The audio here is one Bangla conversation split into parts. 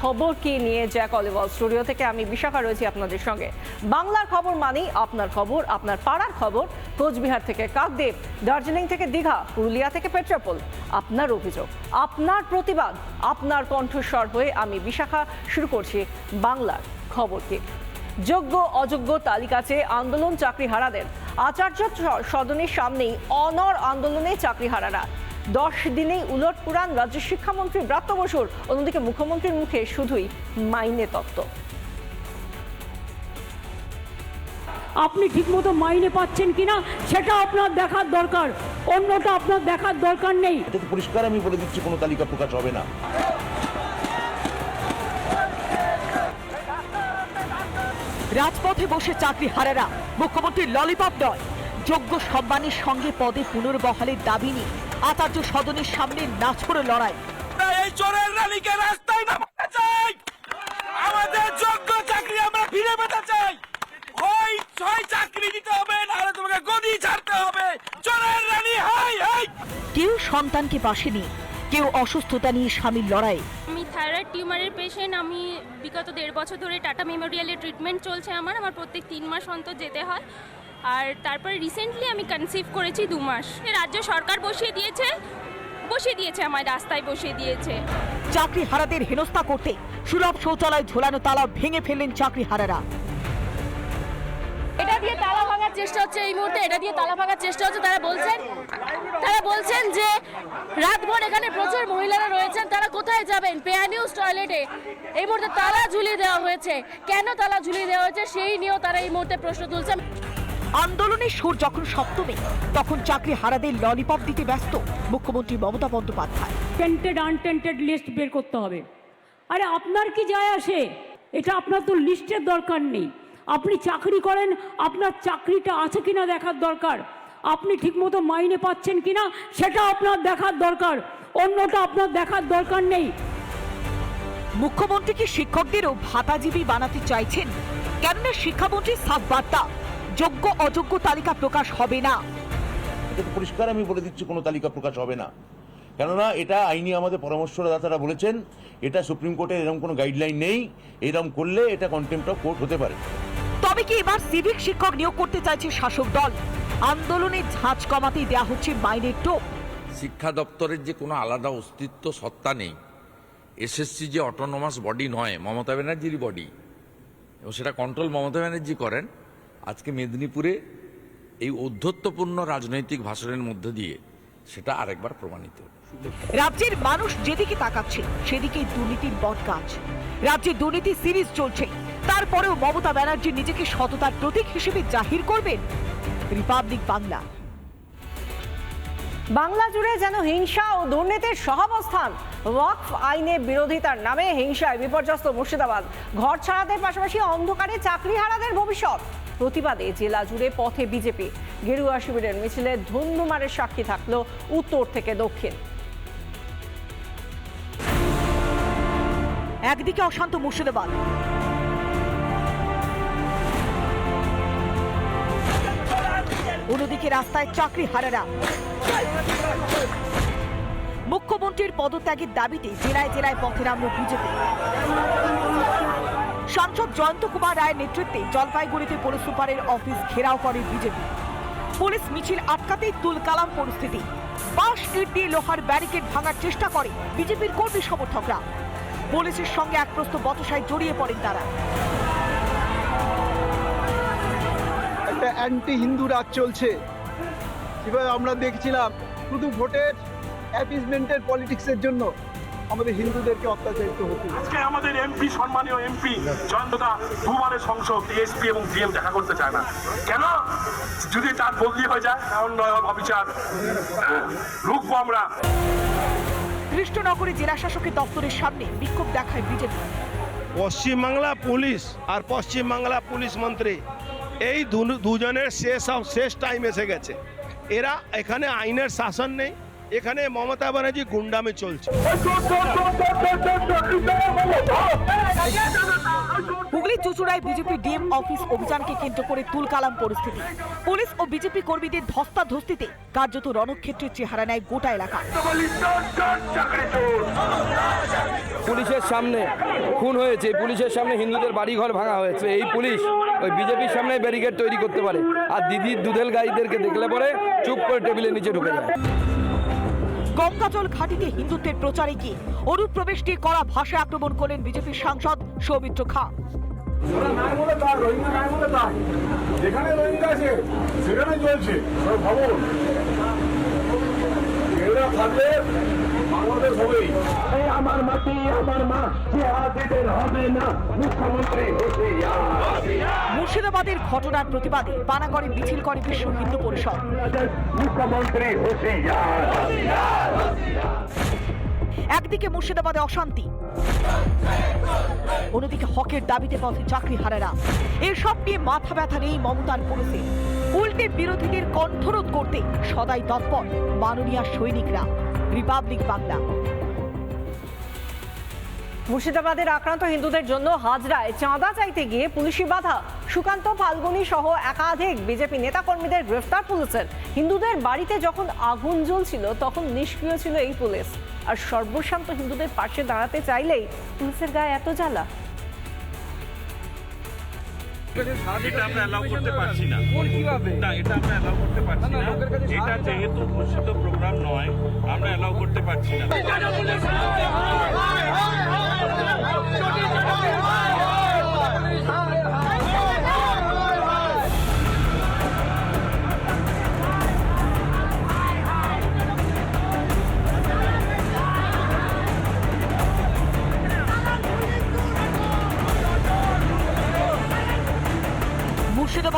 খবর কি নিয়ে জ্যাক অলিভাল স্টুডিও থেকে? আমি বিশাখা রয়েছি আপনাদের সঙ্গে। বাংলার খবর মানেই আপনার খবর, আপনার পাড়ার খবর। কোচবিহার থেকে কাকদ্বীপ, দার্জিলিং থেকে দীঘা, পুরুলিয়া থেকে পেট্রাপোল। আপনার অভিযোগ, আপনার প্রতিবাদ, আপনার কণ্ঠস্বর হয়ে আমি বিশাখা শুরু করছি বাংলার খবর কি। যোগ্য, অযোগ্য তালিকা চেয়ে আন্দোলন চাকরিহারাদের। আচার্য সদনের সামনেই অনর আন্দোলনে চাকরিহারারা। দশ দিনেই উলট পুরাণ রাজ্য শিক্ষামন্ত্রী ব্রাত্য বসুর। অন্যদিকে মুখ্যমন্ত্রীর মুখে শুধুই মাইনে তত্ত্ব। আপনি ঠিকমতো মাইনে পাচ্ছেন কিনা সেটা আপনার দেখার দরকার। অন্যটা আপনার দেখার দরকার নেই। এটা তো পরিষ্কার আমি বলে দিচ্ছি কোনো তালিকা প্রকাশ হবে না। রাজপথে বসে চাকরি হারারা মুখ্যমন্ত্রীর ললিপপ নয়। যোগ্য সম্মানের সঙ্গে পদে পুনর্বহালের দাবি নিয়ে আচার্য সদনের সামনে নাছড় লড়াই। আমরা এই চোরের রানীকে রাস্তায় নামাতে চাই। আমাদের যোগ্য চাকরি আমরা ফিরে পেতে চাই। ওই ছয় চাকরি দিতে হবে নাহলে তোমাকে গদি ছাড়তে হবে। চোরের রানী হাই হাই। কেউ সন্তানকে পাশে নিয়ে কেউ অসুস্থতা নিয়ে স্বামীর লড়াই আমি থাইরয়েড টিউমারের পেশেন্ট আমি বিগত দেড় বছর ধরে টাটা মেমোরিয়ালে ট্রিটমেন্ট চলছে আমার। আমার প্রত্যেক তিন মাস অন্তর যেতে হয়। আর তারপরে রিসেন্টলি আমি কনসিভ করেছি দু মাস। রাজ্য সরকার বসিয়ে দিয়েছে বসিয়ে দিয়েছে আমার রাস্তায় বসিয়ে দিয়েছে। চাকরি হারাদের হেনস্থা করতে সুলভ শৌচালয় ঝোলানো তালা ভেঙে ফেললেন চাকরি হারারা এটা দিয়ে তালা ভাঙার চেষ্টা হচ্ছে এই মুহূর্তে এটা দিয়ে তালা ভাঙার চেষ্টা হচ্ছে। তারা বলছেন তারা বলছেন যে রাতভর এখানে প্রচুর মহিলারা রয়েছেন তারা কোথায় যাবেন? পেয়া নিউজ টয়লেটে এই মুহূর্তে তালা ঝুলিয়ে দেওয়া হয়েছে। কেন তালা ঝুলিয়ে দেওয়া হয়েছে সেই নিয়েও তারা এই মুহূর্তে প্রশ্ন তুলছেন। আন্দোলনের সুর যখন সপ্তমে তখন চাকরি হারাদের ললিপপ দিতে ব্যস্ত মুখ্যমন্ত্রী Mamata Bandyopadhyay. Tainted untainted list বের করতে হবে। আরে আপনার কি যায় আসে? এটা আপনার তো লিস্টের দরকার নেই। আপনি চাকরি করেন আপনার চাকরিটা আছে কিনা দেখার দরকার। আপনি ঠিকমতো মাইনে পাচ্ছেন কিনা সেটা আপনার দেখার দরকার। অন্যটা আপনার দেখার দরকার নেই। মুখ্যমন্ত্রী কি শিক্ষকদেরও ভাতাজীবী বানাতে চাইছেন? কেননা শিক্ষামন্ত্রীর সাফ বার্তা। যোগ্য অযোগ্য তালিকা প্রকাশ হবে না। এটা পরিষ্কার আমি বলে দিচ্ছি কোনো তালিকা প্রকাশ হবে না। কেননা এটা আইনি আমাদের পরামর্শদাতারা বলেছেন এটা সুপ্রিম কোর্টের এরকম কোনো গাইডলাইন নেই এরকম করলে এটা কন্টেম্প অফ কোর্ট হতে পারে। তবে কি এবার সিভিক শিক্ষক নিয়োগ করতে চাইছে শাসক দল? আন্দোলনের ঝাঁজ কমাতেই দেয়া হচ্ছে মাইনের টোপ। শিক্ষা দপ্তরের যে কোনো আলাদা অস্তিত্ব সত্তা নেই। এসএসসি যে অটোনোমাস বডি নয় মমতা ব্যানার্জির বডি এবং সেটা কন্ট্রোল মমতা ব্যানার্জি করেন। আজকে মেদিনীপুরে এই ঔদ্ধত্যপূর্ণ রাজনৈতিক ভাষণের মধ্য দিয়ে সেটা আরেকবার প্রমাণিত রাজ্যের মানুষ যেদিকে তাকাচ্ছে সেদিকেই দুর্নীতির বট গাছ। রাজ্যে দুর্নীতি সিরিজ চলছে। তারপরেও মমতা ব্যানার্জি নিজেকে সততার প্রতীক হিসেবে জাহির করবেন রিপাবলিক বাংলা। বাংলা জুড়ে যেন হিংসা ও দুর্নীতির সহাবস্থান ওয়াকফ আইনে বিরোধিতার নামে হিংসায় বিপর্যস্ত মুর্শিদাবাদ। ঘর ছাড়াদের পাশাপাশি অন্ধকারে চাকরি হারাদের ভবিষ্যৎ। প্রতিবাদে জেলা জুড়ে পথে বিজেপি। গেরুয়া শিবিরের মিছিলে ধুন্ধুমারের সাক্ষী থাকল উত্তর থেকে দক্ষিণ। একদিকে অশান্ত মুর্শিদাবাদ। অন্যদিকে রাস্তায় চাকরি হারারা। মুখ্যমন্ত্রীর পদত্যাগের দাবিতে জেলায় জেলায় পথে নামল বিজেপি। সাংসদ জয়ন্ত কুমার রায়ের নেতৃত্বে জলপাইগুড়িতে পুলিশ সুপারের অফিস ঘেরাও করে বিজেপি। পুলিশ মিছিল আটকাতেই তুলকালাম পরিস্থিতি। বাঁশ ইট দিয়ে লোহার ব্যারিকেড ভাঙার চেষ্টা করে বিজেপির কর্মী সমর্থকরা। পুলিশের সঙ্গে এক প্রস্ত বচসায় জড়িয়ে পড়েন তারা। একটা অ্যান্টি হিন্দু রাজ চলছে। যেভাবে আমরা দেখছিলাম শুধু ভোটের অ্যাপিসমেন্টের পলিটিক্সের জন্য। আমাদের হিন্দুদেরকে অত্যাচারিত হতে হচ্ছে। আজকে আমাদের এমপি সম্মানীয় এমপি জয়ন্তদা দুবারের সংসদ এসপি এবং ডিএম দেখা করতে চায় না। কেন? যদি তার বদলি হয়ে যায় এমন নয় অবিচার রুখবো আমরা। কৃষ্ণনগরে জেলা শাসকের দপ্তরের সামনে বিক্ষোভ দেখায় বিজেপি। পশ্চিমবাংলা পুলিশ আর পশ্চিমবাংলা পুলিশ মন্ত্রী এই দুজনের শেষ অফ শেষ টাইম এসে গেছে। এরা এখানে আইনের শাসন নেই এখানে মমতা ব্যানার্জি গুন্ডামে চলছে। হুগলি চুচুড়ায় বিজেপি ডিএম অফিস অভিযানকে কেন্দ্র করে তুলকালাম পরিস্থিতি। পুলিশ ও বিজেপি কর্মীদের ধস্তাধস্তিতে কার্যত রণক্ষেত্রের চেহারা নেয় গোটা এলাকা। পুলিশের সামনে খুন হয়েছে পুলিশের সামনে হিন্দুদের বাড়িঘর ভাঙা হয়েছে। এই পুলিশ ওই বিজেপির সামনে ব্যারিকেড তৈরি করতে পারে। আর দিদির দুধেল গাড়িদেরকে দেখলে পরে চুপ করে টেবিলের নিচে ঢুকে যায়। গঙ্গাজল ঘাটিতে হিন্দুত্বের প্রচারে কি অনুপ্রবেশ নিয়ে করা ভাষায় আক্রমণ করলেন বিজেপির সাংসদ সৌমিত্র খা। যেখানে সেখানে চলছে। বাংলাদেশ আমার মাটি আমার মা জিহাদিদের হবে না। মুখ্যমন্ত্রী মুর্শিদাবাদের ঘটনার প্রতিবাদে পানাগড়ে মিছিল করে বিশ্ব হিন্দু পরিষদ। মুখ্যমন্ত্রী একদিকে মুর্শিদাবাদে অশান্তি অন্যদিকে হকের দাবিতে পথে চাকরি হারারা এসব নিয়ে মাথা ব্যথা নেই মমতার পুলিশে। উল্টে বিরোধীদের কণ্ঠরোধ করতে সদাই তৎপর মাননীয় সৈনিকরা। রিপাবলিক বাংলা। মুর্শিদাবাদের আক্রান্ত হিন্দুদের জন্য হাজরায় চাঁদা চাইতে গিয়ে পুলিশি বাধা। সুকান্ত ফাল্গুনি সহ একাধিক বিজেপি নেতাকর্মীদের গ্রেফতার পুলিশের। হিন্দুদের বাড়িতে যখন আগুন জ্বলছিল, তখন নিষ্ক্রিয় ছিল এই পুলিশ। আর সর্বশান্ত হিন্দুদের পাশে দাঁড়াতে চাইলেই পুলিশের গায়ে এত জ্বালা। এটা আমরা অ্যালাউ করতে পারছি না। না এটা আমরা অ্যালাউ করতে পারছি না এটা যেহেতু ঘোষিত প্রোগ্রাম নয় আমরা অ্যালাউ করতে পারছি না।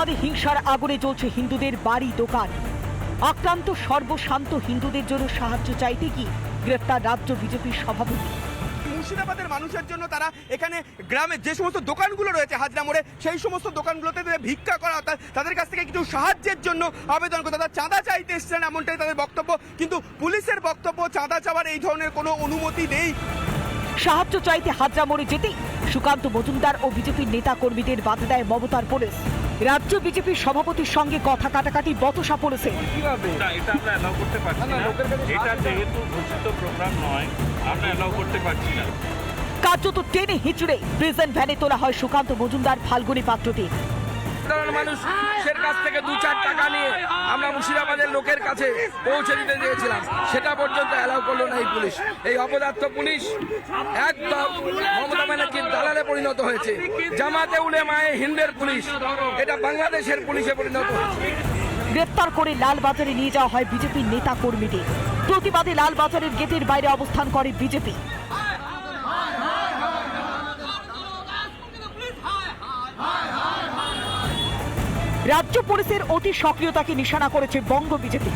মুর্শিদাবাদে হিংসার আগুনে জ্বলছে হিন্দুদের বাড়ি দোকান। আক্রান্ত সর্বশান্ত হিন্দুদের জন্য সাহায্য চাইতে গিয়ে গ্রেফতার রাজ্য বিজেপির সভাপতি। মুর্শিদাবাদের মানুষের জন্য তারা এখানে গ্রামে যে সমস্ত দোকানগুলো রয়েছে হাজরা মোড়ে সেই সমস্ত দোকানগুলোতে ভিক্ষা করা তাদের কাছ থেকে কিছু সাহায্যের জন্য আবেদন করে তারা চাঁদা চাইতে এসছেন এমনটাই তাদের বক্তব্য। কিন্তু পুলিশের বক্তব্য চাঁদা চাওয়ার এই ধরনের কোনো অনুমতি নেই। সাহায্য চাইতে হাজরা মোড়ে যেতেই সুকান্ত মজুমদার ও বিজেপির নেতা কর্মীদের বাধা দেয় মমতার পুলিশ। রাজ্য বিজেপির সভাপতির সঙ্গে কথা কাটাকাটি বতসা পড়েছে। এটা আমরা অ্যালাউ করতে পারছি না। এটা যেহেতু ঘোষিত প্রোগ্রাম নয় আমরা অ্যালাউ করতে পারছি না। কার্যত টেনে হিচড়ে প্রেজেন্ট ভ্যানে তোলা হয় সুকান্ত মজুমদার ফাল্গুনী পাত্রটি। সাধারণ মানুষের কাছ থেকে দু চার টাকা নিয়ে আমরা মুর্শিদাবাদের লোকের কাছে পৌঁছে দিতে চেয়েছিলাম। সেটা পর্যন্ত অ্যালাউ করল না এই পুলিশ। এই অপদার্থ পুলিশ একদম মমতা ব্যানার্জির দালালে পরিণত হয়েছে। জামাতে উলে মায়ে হিন্দের পুলিশ। এটা বাংলাদেশের পুলিশে পরিণত হয়েছে। গ্রেপ্তার করে লালবাজারে নিয়ে যাওয়া হয় বিজেপির নেতা কর্মীদের প্রতিবাদে লালবাজারের গেটের বাইরে অবস্থান করে বিজেপি। রাজ্য পুলিশের অতি সক্রিয়তাকে নিশানা করেছে বঙ্গ বিজেপি।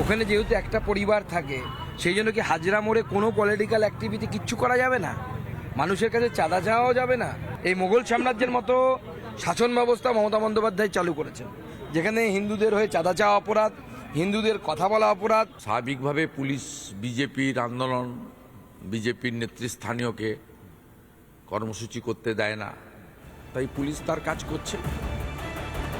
ওখানে যেহেতু একটা পরিবার থাকে সেই জন্য কি হাজরা মোড়ে কোনো পলিটিক্যাল অ্যাক্টিভিটি কিচ্ছু করা যাবে না? মানুষের কাছে চাঁদা চাওয়াও যাবে না? এই মোগল সাম্রাজ্যের মতো শাসন ব্যবস্থা মমতা বন্দ্যোপাধ্যায় চালু করেছেন যেখানে হিন্দুদের হয়ে চাঁদা চাওয়া অপরাধ হিন্দুদের কথা বলা অপরাধ। স্বাভাবিকভাবে পুলিশ বিজেপির আন্দোলন বিজেপির নেতৃস্থানীয়কে কর্মসূচি করতে দেয় না। তাই পুলিশ তার কাজ করছে।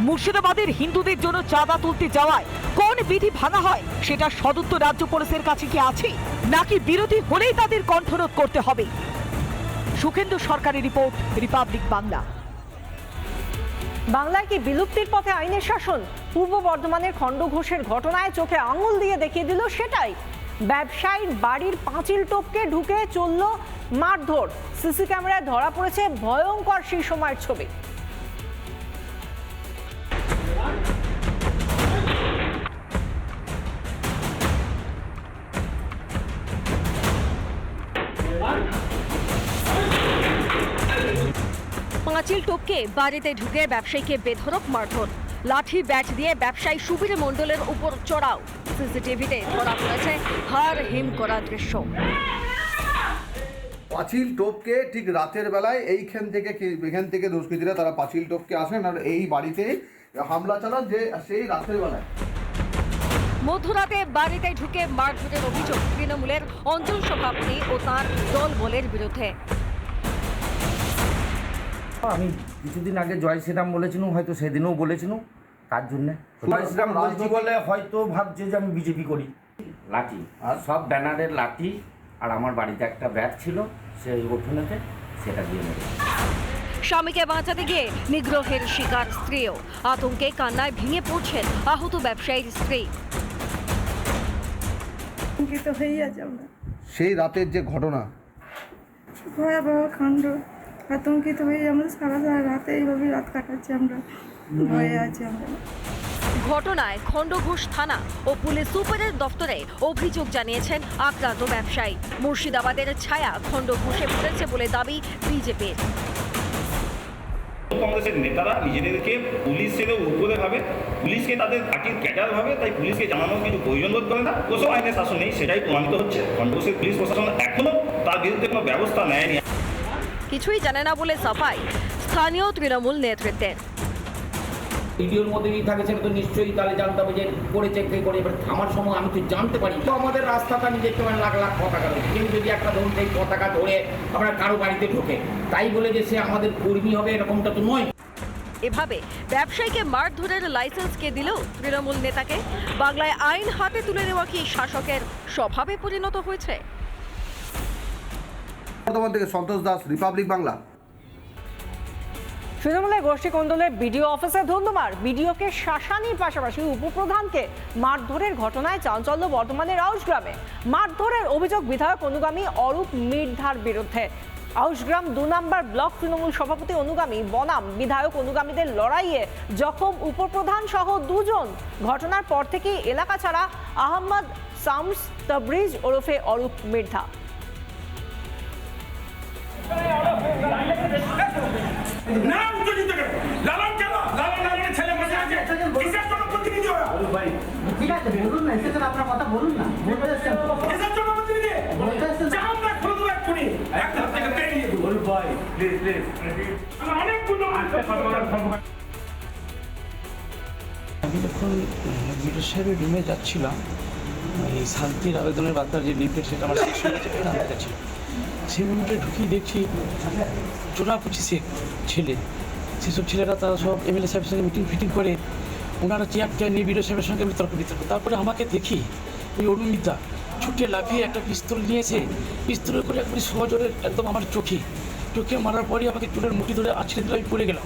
মুর্শিদাবাদের হিন্দুদের জন্য চাঁদা তুলতে যাওয়ায় কোন বিধি ভাঙা হয়, সেটা সদুত্ত রাজ্য পুলিশের কাছে কি আছে? নাকি বিরোধী হলেই তাদের কণ্ঠরোধ করতে হবে? সুখেন্দু সরকারের রিপোর্ট, রিপাবলিক বাংলা। বাংলায় কি বিলুপ্তির পথে আইনের শাসন? পূর্ব বর্ধমানের খণ্ডঘোষের ঘটনায় চোখে আঙুল দিয়ে দেখিয়ে দিল সেটাই। ব্যবসায়ীর বাড়ির পাঁচিল টপকে ঢুকে চলল মারধর। সিসি ক্যামেরায় ধরা পড়েছে ভয়ঙ্কর সেই সময়ের ছবি। পাঁচিল টপকে বাড়িতে ঢুকে ব্যবসায়ীকে বেধরক মারধর। লাঠি ব্যাট দিয়ে ব্যবসায়ী সুবীর মণ্ডলের উপর চড়াও। সিসিটিভিতে ধরা পড়েছে হার হিম করা দৃশ্য। পাঁচিল টোপকে ঠিক রাতের বেলায় এইখান থেকে এখান থেকে দুষ্কৃতীরা তারা পাঁচিল টোপকে আসেন আর এই বাড়িতে হামলা চালান যে সেই রাতের বেলায়। মধ্যরাতে বাড়িতে ঢুকে মারধরের অভিযোগ। তৃণমূলের অঞ্চল সভাপতি ও তার দল বলের বিরুদ্ধে। আমি কিছুদিন আগে জয় শ্রীরাম বলেছিলাম হয়তো সেদিনও বলেছিলাম তার জন্য। জয় শ্রীরাম বলছি বলে হয়তো ভাবছে যে আমি বিজেপি করি। লাঠি আর? সব ব্যানারের লাঠি আর আমার বাড়িতে একটা ব্যাগ ছিল সেই উঠোনেতে সেটা দিয়ে নেবে স্বামীকে বাঁচাতে গিয়ে নিগ্রহের শিকার স্ত্রীও। আতঙ্কে কান্নায় ভেঙে পড়ছেন আহত ব্যবসায়ীর স্ত্রী। হয়ে সেই রাতের যে ঘটনা ভয়াবহ কাণ্ড। আতঙ্কিত হয়ে আমরা সারা সারা রাতে এইভাবে রাত কাটাচ্ছি আমরা? ভয়ে আছি আমরা। ঘটনায় খণ্ডঘোষ থানা ও পুলিশ সুপারের দফতরে অভিযোগ জানিয়েছেন আক্রান্ত ব্যবসায়ী। মুর্শিদাবাদের ছায়া খণ্ডঘোষে পড়েছে বলে দাবি বিজেপির। কংগ্রেসের নেতারা নিজেদেরকে পুলিশের উপরে ভাবে পুলিশকে তাদের পার্টির ক্যাডার ভাবে তাই পুলিশকে জানানোর কিছু প্রয়োজন বোধ করে না। কোথাও আইনের শাসন নেই সেটাই প্রমাণিত হচ্ছে। কংগ্রেসের পুলিশ প্রশাসন এখনও তার বিরুদ্ধে কোনো ব্যবস্থা নেয়নি। কিছুই জানে না বলে সাফাই। স্থানীয় তৃণমূল নেতৃত্বের ভিডিওর মধ্যে যদি থাকে সেটা তো নিশ্চয়ই তাহলে জানতে হবে যে করেছে কে করে এবার আমার সময় আমি তো জানতে পারি। তো আমাদের রাস্তাটা আমি দেখতে পারেন লাখ লাখ পতাকা ধরে কেউ যদি একটা ধরুন সেই পতাকা ধরে আমরা কারও বাড়িতে ঢোকে তাই বলে যে সে আমাদের কর্মী হবে এরকমটা তো নয়। এভাবে ব্যবসায়ীকে মারধরের লাইসেন্স কে দিল তৃণমূল নেতাকে? বাংলায় আইন হাতে তুলে নেওয়া কি শাসকের স্বভাবে পরিণত হয়েছে? বর্ধমান থেকে সন্তোষ দাস রিপাবলিক বাংলা তৃণমূলের গোষ্ঠী কোন্দলে বিডিও অফিসে ধুন্ধুমার বিডিওকে শাসানির পাশাপাশি উপপ্রধানকে মারধরের ঘটনায় চাঞ্চল্য বর্তমানের আউশগ্রামে মারধরের অভিযোগ বিধায়ক অনুগামী অরূপ মির্ধার বিরুদ্ধে। আউশগ্রাম দু নম্বর ব্লক তৃণমূল সভাপতি অনুগামী বনাম। বিধায়ক অনুগামীদের লড়াইয়ে জখম উপপ্রধান সহ দুজন। ঘটনার পর থেকেই এলাকা ছাড়া আহমদ সামস তবরিজ ওরফে অরূপ মির্ধা। নাম তো কেন লালন কেন? লালন লালনের ছেলে বসে আছে কিসের জন্য প্রতিনিধি ওরা? ঠিক আছে বলুন না এসে আপনার কথা বলুন না। কিসের জন্য প্রতিনিধি? জাহান না খুলে দেবো এক্ষুনি। এক ধার থেকে বেরিয়ে দেবো। ভাই প্লিজ প্লিজ অনেকগুলো আমি যখন বিডিও সাহেবের রুমে যাচ্ছিলাম এই শান্তির আবেদনের বার্তার যে লিফলেট সেটা আমার শেষ হয়ে গেছে কাছে সেই মুহূর্তে ঢুকিয়ে দেখছি চোরা পঁচিশে ছেলে। সেসব ছেলেরা তারা সব এমএলএ সাহেবের সঙ্গে মিটিং ফিটিং করে ওনারা চেয়ার টেয়ার নিয়ে বিডিও সাহেবের সঙ্গে বিতর্ক বিতর্ক। তারপরে আমাকে দেখি ওই অরুণিতা ছুটে লাফিয়ে একটা পিস্তল নিয়েছে পিস্তলের করে একবারে সহজরে একদম আমার চোখে। চোখে মারার পরই আমাকে চুলের মুঠি ধরে আছড়ে দিলে, আমি পড়ে গেলাম।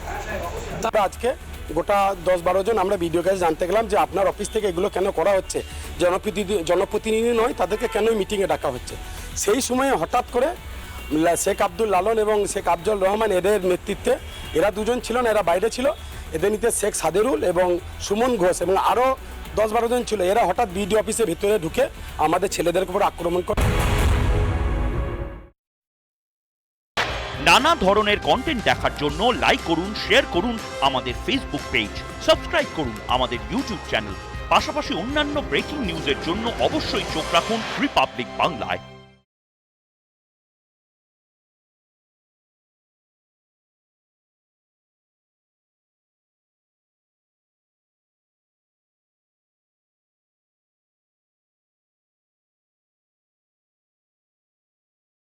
তারপর আজকে গোটা দশ বারো জন আমরা ভিডিও কাছে জানতে গেলাম যে আপনার অফিস থেকে এগুলো কেন করা হচ্ছে? জনপ্রতিনিধি জনপ্রতিনিধি নয়, তাদেরকে কেন মিটিংয়ে ডাকা হচ্ছে? সেই সময়ে হঠাৎ করে শেখ আব্দুল লালন এবং শেখ আফজল রহমান এদের নেতৃত্বে এরা দুজন ছিল না, এরা বাইরে ছিল। এদের নিতে শেখ সাদেরুল এবং সুমন ঘোষ এবং আরও দশ বারো জন ছিল। এরা হঠাৎ বিডিও অফিসের ভিতরে ঢুকে আমাদের ছেলেদের উপর আক্রমণ করে নানা ধরনের কন্টেন্ট দেখার জন্য লাইক করুন শেয়ার করুন আমাদের ফেসবুক পেজ সাবস্ক্রাইব করুন আমাদের ইউটিউব চ্যানেল পাশাপাশি অন্যান্য ব্রেকিং নিউজের জন্য অবশ্যই চোখ রাখুন রিপাবলিক বাংলায়